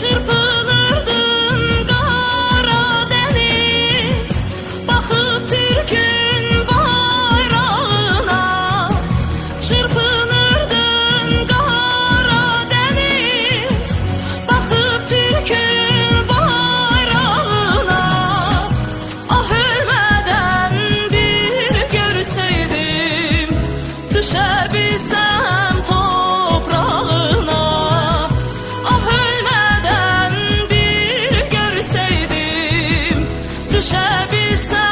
çırpınırdım kara deniz. Bakıp Türk'ün bayrağına Çırpınırdın kara deniz. Bakıp Türk'ün bayrağına Ah ölmeden bir görseydim Düşebilirdim bisa